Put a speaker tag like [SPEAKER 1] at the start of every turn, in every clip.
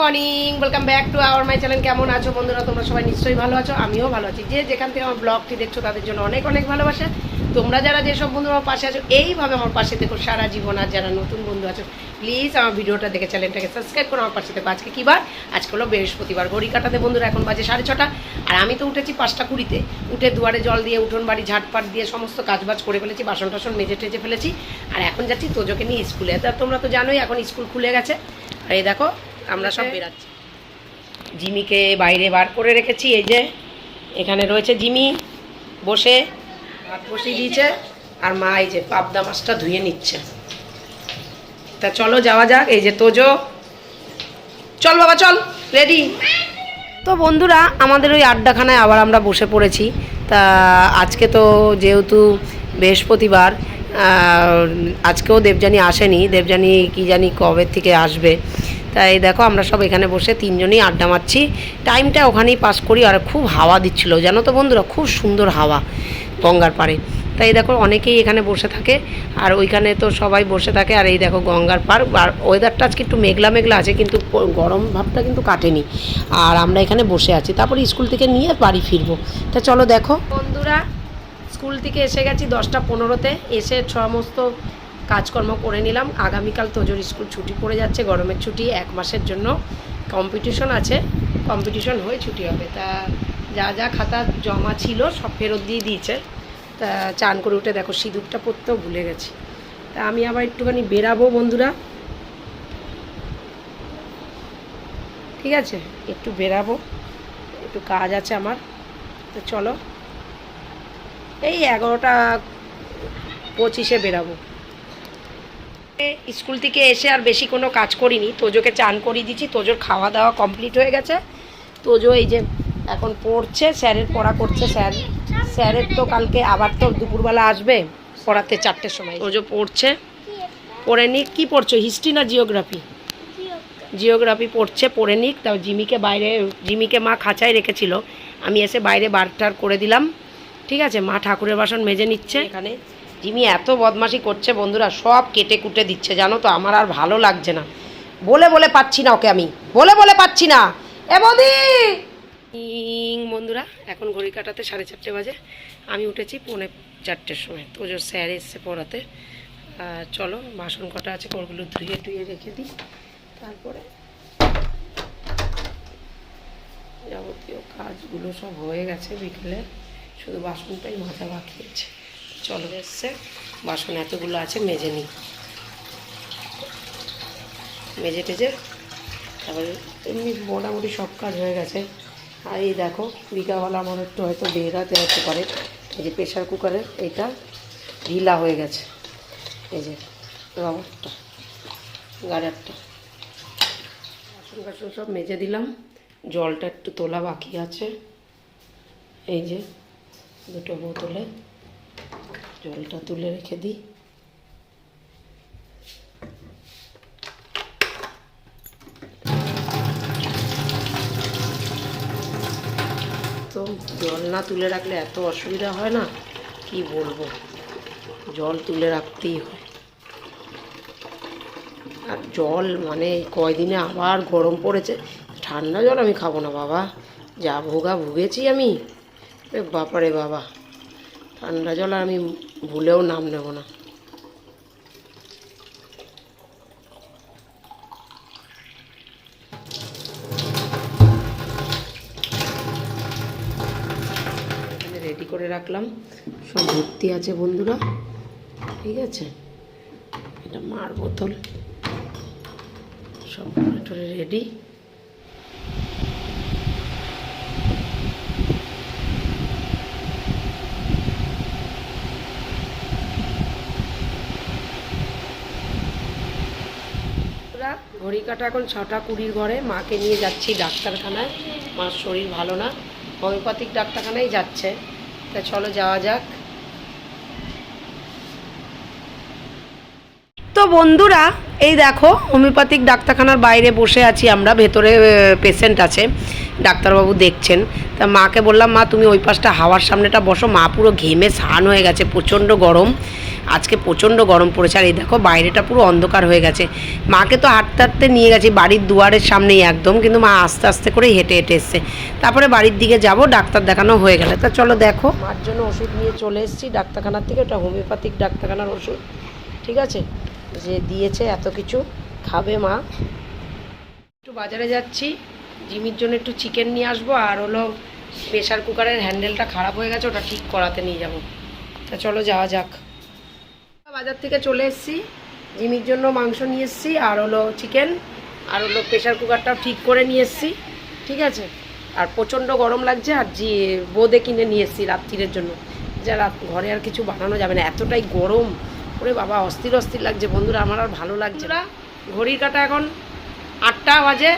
[SPEAKER 1] Hour my channel কেমন আছো বন্ধুরা? তোমরা সবাই নিশ্চয়ই ভালো আছো, আমিও ভালো আছি। যে যেখান থেকে আমার ব্লগটি দেখছ, তাদের জন্য অনেক অনেক ভালোবাসা। তোমরা যারা যেসব বন্ধু আমার পাশে আছো, এইভাবে আমার পাশে দেখো সারা জীবন। আর যারা নতুন বন্ধু আছো প্লিজ আমার ভিডিওটা দেখে চ্যানেলটাকে সাবস্ক্রাইব করো আমার পাশে দেখো আজকে কী বার? আজকে হলো বৃহস্পতিবার, ঘড়ি কাটাতে বন্ধুরা, এখন বাজে সাড়ে ছটা। আর আমি তো উঠেছি পাঁচটা কুড়িতে। উঠে দুয়ারে জল দিয়ে, উঠোন বাড়ি, ঝাটপাট দিয়ে, সমস্ত কাজবাজ করে ফেলেছি, বাসন টাসন মেজে টেজে ফেলেছি। আর এখন যাচ্ছি তোজোকে নিয়ে স্কুলে। তা তোমরা তো জানোই, এখন স্কুল খুলে গেছে। আর এই দেখো আমরা সব বেরাচ্ছি। জিমিকে বাইরে বার করে রেখেছি এই যে এখানে রয়েছে জিমি বসে ভাত বসিয়ে দিয়েছে আর মা এই যে পাবদা মাছটা ধুয়ে নিচ্ছে। তা চলো যাওয়া যাক এই যে তোজো। চল বাবা চল রেডি। তো বন্ধুরা আমাদের ওই আড্ডাখানায় আবার আমরা বসে পড়েছি। তা আজকে তো যেহেতু বৃহস্পতিবার আজকেও দেবযানী আসেনি। দেবযানী কি জানি কবে থেকে আসবে। তাই দেখো, আমরা সব এখানে বসে তিনজনই আড্ডা মারছি। টাইমটা ওখানেই পাস করি, আর খুব হাওয়া দিচ্ছিল, জানো তো বন্ধুরা, খুব সুন্দর হাওয়া গঙ্গার পাড়ে। তাই দেখো, অনেকেই এখানে বসে থাকে, আর ওইখানে তো সবাই বসে থাকে, আর এই দেখো গঙ্গার পার আর ওয়েদারটা আজকে একটু মেঘলা মেঘলা আছে, কিন্তু গরম ভাবটা কিন্তু কাটেনি। আর আমরা এখানে বসে আছি, তারপরে স্কুল থেকে নিয়ে বাড়ি ফিরবো। তা চলো দেখো। বন্ধুরা, স্কুল থেকে এসে গেছি দশটা পনেরোতে, এসে সমস্ত কাজকর্ম করে নিলাম। আগামীকাল তোজোর স্কুল ছুটি পড়ে যাচ্ছে, গরমের ছুটি, এক মাসের জন্য কম্পিটিশন আছে। কম্পিটিশন হয়ে ছুটি হবে। তা যা যা খাতা জমা ছিল সব ফেরত দিয়ে দিয়েছে। তা চান করে উঠে দেখো সিঁদুরটা পরতেও ভুলে গেছি। তা আমি আবার একটুখানি বেরাবো বন্ধুরা। ঠিক আছে? একটু বেরাবো। একটু কাজ আছে আমার। তো চলো। এই এগারোটা পঁচিশে বেরাবো। স্কুল থেকে এসে আর বেশি কোনো কাজ করিনি। তোজোকে চান করিয়ে দিচ্ছি তোজোর খাওয়া দাওয়া কমপ্লিট হয়ে গেছে। তোজো এই যে এখন পড়ছে, স্যারের পড়া করছে স্যার। স্যারের তো কালকে আবার তো দুপুরবেলা আসবে, পড়াতে চারটের সময়। তোজো পড়ছে। পড়ে নিক। কী পড়ছো, হিস্ট্রি না জিওগ্রাফি? জিওগ্রাফি পড়ছে, পড়ে নিক। তাও জিমিকে বাইরে, জিমিকে মা খাঁচায় রেখেছিল। আমি এসে বাইরে বারটার করে দিলাম। ঠিক আছে? মা ঠাকুরের বাসন মেজে নিচ্ছে। এখানে জিমি এত বদমাশি করছে বন্ধুরা, সব কেটে কুটে দিচ্ছে, জানো তো? আমার আর ভালো লাগছে না। বলে বলে পাচ্ছি না ওকে আমি। বলে বলে পাচ্ছি না। এ বৌদি! বন্ধুরা, এখন ঘড়ি কাটাতে সাড়ে চারটে বাজে। আমি উঠেছি পৌনে চারটের সময়। তো যে স্যার এসছে পড়াতে। চলো, বাসন কটা আছে, ওগুলো ধুয়ে টুয়ে রেখে দিই। তারপরে যাবতীয় কাজগুলো সব হয়ে গেছে বিকেলে। শুধু বাসনটাই মাজা বাকি আছে। চলো। এসছে। বাসন এতগুলো আছে, মেজে নিই মেজে টেজে, তারপরে এমনি মোটামুটি সব কাজ হয়ে গেছে। আর এই দেখো, বিকালবেলা আমার একটু হয়তো বেরাতে হতে পারে। এই যে প্রেশার কুকারের এটা ঢিলা হয়ে গেছে। এই যে রবারটা, গাড়ারটা। বাসন বাসন সব মেজে দিলাম। জলটা একটু তোলা বাকি আছে। এই যে দুটো বোতলে। জলটা তুলে রেখে দিই। তো জল না তুলে রাখলে এত অসুবিধা হয় না? কি বলব? জল তুলে রাখতেই হয়। আর জল মানে কয়দিনে আবার গরম পড়েছে? ঠান্ডা জল আমি খাব না বাবা। যা ভোগা ভুগেছি আমি। বাপারে বাবা। ঠান্ডা জল আর আমি ভুলেও নাম নেব না। রেডি করে রাখলাম। সব ভর্তি আছে বন্ধুরা। ঠিক আছে? এটা মার বোতল। সব রেডি বন্ধুরা, ঘড়ি কাটা এখন ছটা কুড়ির ঘরে। মাকে নিয়ে যাচ্ছি ডাক্তারখানায়। মার শরীর ভালো না। হোমিওপ্যাথিক ডাক্তারখানায় যাচ্ছে। তা চলো যাওয়া যাক। তো বন্ধুরা এই দেখো হোমিওপ্যাথিক ডাক্তারখানার বাইরে বসে আছি আমরা। ভেতরে পেশেন্ট আছে। ডাক্তারবাবু দেখছেন। তা মাকে বললাম মা তুমি ওই পাশটা হাওয়ার সামনেটা বসো। মা পুরো ঘেমে স্নান হয়ে গেছে। প্রচণ্ড গরম। আজকে প্রচণ্ড গরম পড়েছে। আর এই দেখো, বাইরেটা পুরো অন্ধকার হয়ে গেছে। মাকে তো হাঁটতে হাঁটতে নিয়ে গেছি, বাড়ির দুয়ারের সামনেই একদম, কিন্তু মা আস্তে আস্তে করে হেঁটে হেঁটে এসছে। তারপরে বাড়ির দিকে যাব, ডাক্তার দেখানো হয়ে গেলে। তা চলো দেখো। মার জন্য ওষুধ নিয়ে চলে এসেছি, ডাক্তারখানার থেকে, ওটা হোমিওপ্যাথিক ডাক্তারখানার ওষুধ। ঠিক আছে? যে দিয়েছে এত কিছু খাবে মা। একটু বাজারে যাচ্ছি, জিমির জন্য একটু চিকেন নিয়ে আসব, আর হলো প্রেশার কুকারের হ্যান্ডেলটা খারাপ হয়ে গেছে, ওটা ঠিক করাতে নিয়ে যাব। তা চলো যাওয়া যাক। বাজার থেকে চলে এসেছি। জিমির জন্য মাংস নিয়ে এসেছি আর হলো চিকেন আর হলো প্রেশার কুকারটাও ঠিক করে নিয়ে এসেছি ঠিক আছে? আর প্রচণ্ড গরম লাগছে আর জি বোঁদে কিনে নিয়ে এসেছি রাত্রিরের জন্য। যা রাত ঘরে আর কিছু বানানো যাবে না এতটাই গরম। ওরে বাবা অস্থির অস্থির লাগছে বন্ধুরা আমার আর ভালো লাগছে না। ঘড়ির কাটা এখন আটটা বাজে।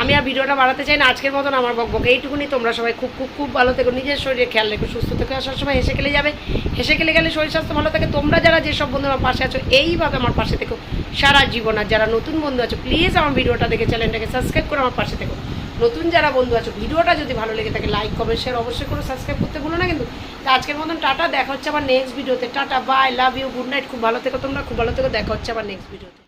[SPEAKER 1] আমি আর ভিডিওটা বাড়াতে চাই না, আজকের মতন আমার বকবক এইটুকুনি তোমরা সবাই খুব খুব খুব ভালো থেকো। নিজের শরীরে খেয়াল রেখো, সুস্থ থেকো। আসার সময় হেসে খেলে যাবে। হেসে খেলে গেলে শরীর স্বাস্থ্য ভালো থাকে। তোমরা যারা যেসব বন্ধু আমার পাশে আছো, এইভাবে আমার পাশে থেকো। সারা জীবন আর যারা নতুন বন্ধু আছো প্লিজ আমার ভিডিওটা দেখে চ্যানেলটাকে সাবস্ক্রাইব করে আমার পাশে থেকো। নতুন যারা বন্ধু আছো, ভিডিওটা যদি ভালো লেগে থাকে লাইক কমেন্ট শেয়ার অবশ্যই করে। সাবস্ক্রাইব করতে ভুলো না কিন্তু। তা আজকের মতন টাটা। দেখা হচ্ছে আবার নেক্সট ভিডিওতে tata bye love you good night খুব ভালো থেকো তোমরা। খুব ভালো থেকো। দেখা হচ্ছে আবার নেক্সট ভিডিওতে